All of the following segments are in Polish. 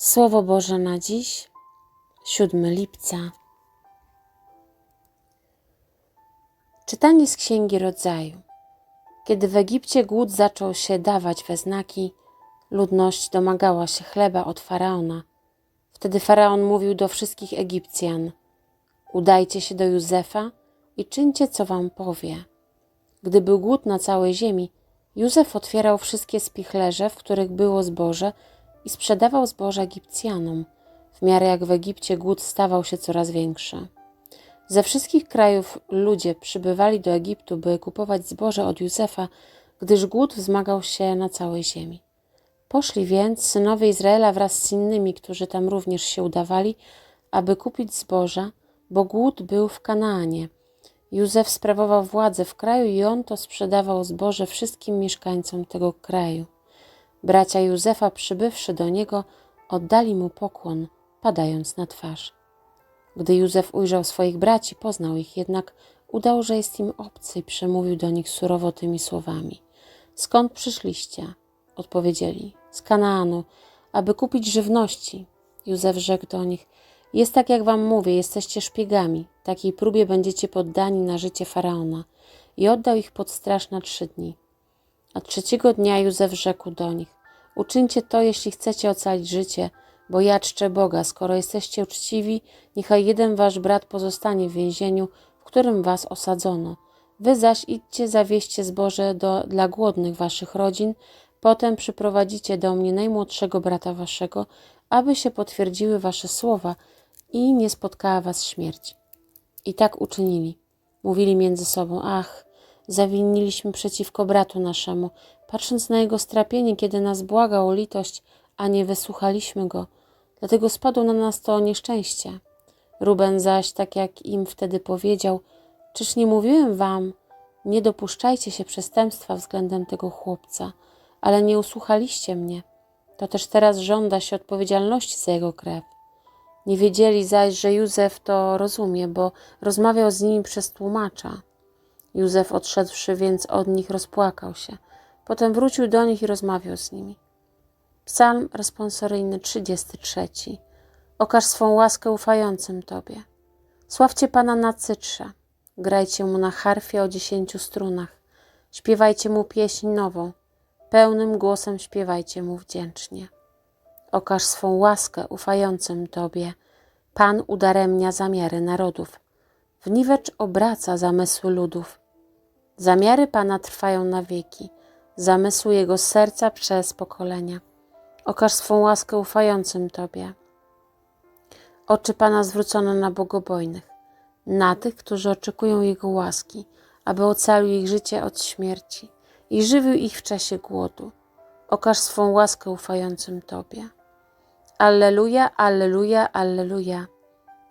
Słowo Boże na dziś, 7 lipca. Czytanie z Księgi Rodzaju. Kiedy w Egipcie głód zaczął się dawać we znaki, ludność domagała się chleba od faraona. Wtedy faraon mówił do wszystkich Egipcjan: Udajcie się do Józefa i czyńcie, co wam powie. Gdy był głód na całej ziemi, Józef otwierał wszystkie spichlerze, w których było zboże, i sprzedawał zboże Egipcjanom, w miarę jak w Egipcie głód stawał się coraz większy. Ze wszystkich krajów ludzie przybywali do Egiptu, by kupować zboże od Józefa, gdyż głód wzmagał się na całej ziemi. Poszli więc synowie Izraela wraz z innymi, którzy tam również się udawali, aby kupić zboża, bo głód był w Kanaanie. Józef sprawował władzę w kraju i on to sprzedawał zboże wszystkim mieszkańcom tego kraju. Bracia Józefa, przybywszy do niego, oddali mu pokłon, padając na twarz. Gdy Józef ujrzał swoich braci, poznał ich, jednak udał, że jest im obcy i przemówił do nich surowo tymi słowami. Skąd przyszliście? Odpowiedzieli. Z Kanaanu, aby kupić żywności. Józef rzekł do nich. Jest tak, jak wam mówię, jesteście szpiegami. Takiej próbie będziecie poddani na życie faraona. I oddał ich pod straż na trzy dni. A trzeciego dnia Józef rzekł do nich: Uczyńcie to, jeśli chcecie ocalić życie, bo ja czczę Boga. Skoro jesteście uczciwi, niechaj jeden wasz brat pozostanie w więzieniu, w którym was osadzono. Wy zaś idźcie, zawieźcie zboże do, dla głodnych waszych rodzin, potem przyprowadzicie do mnie najmłodszego brata waszego, aby się potwierdziły wasze słowa i nie spotkała was śmierć. I tak uczynili. Mówili między sobą: Ach, zawiniliśmy przeciwko bratu naszemu, patrząc na jego strapienie, kiedy nas błagał o litość, a nie wysłuchaliśmy go. Dlatego spadło na nas to nieszczęście. Ruben zaś, tak jak im wtedy powiedział, czyż nie mówiłem wam, nie dopuszczajcie się przestępstwa względem tego chłopca, ale nie usłuchaliście mnie. To też teraz żąda się odpowiedzialności za jego krew. Nie wiedzieli zaś, że Józef to rozumie, bo rozmawiał z nimi przez tłumacza. Józef odszedłszy więc od nich rozpłakał się. Potem wrócił do nich i rozmawiał z nimi. Psalm responsoryjny 33. Okaż swą łaskę ufającym Tobie. Sławcie Pana na cytrze. Grajcie Mu na harfie o dziesięciu strunach. Śpiewajcie Mu pieśń nową. Pełnym głosem śpiewajcie Mu wdzięcznie. Okaż swą łaskę ufającym Tobie. Pan udaremnia zamiary narodów. W niwecz obraca zamysły ludów. Zamiary Pana trwają na wieki, zamysły Jego serca przez pokolenia. Okaż swą łaskę ufającym Tobie. Oczy Pana zwrócono na bogobojnych, na tych, którzy oczekują Jego łaski, aby ocalił ich życie od śmierci i żywił ich w czasie głodu. Okaż swą łaskę ufającym Tobie. Alleluja, alleluja, alleluja.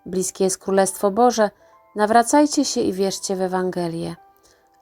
Bliskie jest Królestwo Boże, nawracajcie się i wierzcie w Ewangelię.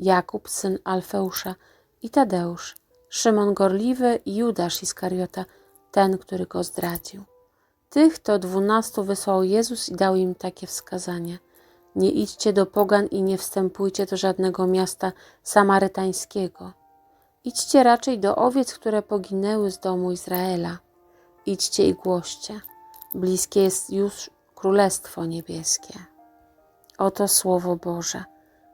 Jakub, syn Alfeusza i Tadeusz. Szymon Gorliwy i Judasz Iskariota, ten, który go zdradził. Tych to dwunastu wysłał Jezus i dał im takie wskazania. Nie idźcie do pogan i nie wstępujcie do żadnego miasta samarytańskiego. Idźcie raczej do owiec, które poginęły z domu Izraela. Idźcie i głoście. Bliskie jest już Królestwo Niebieskie. Oto Słowo Boże.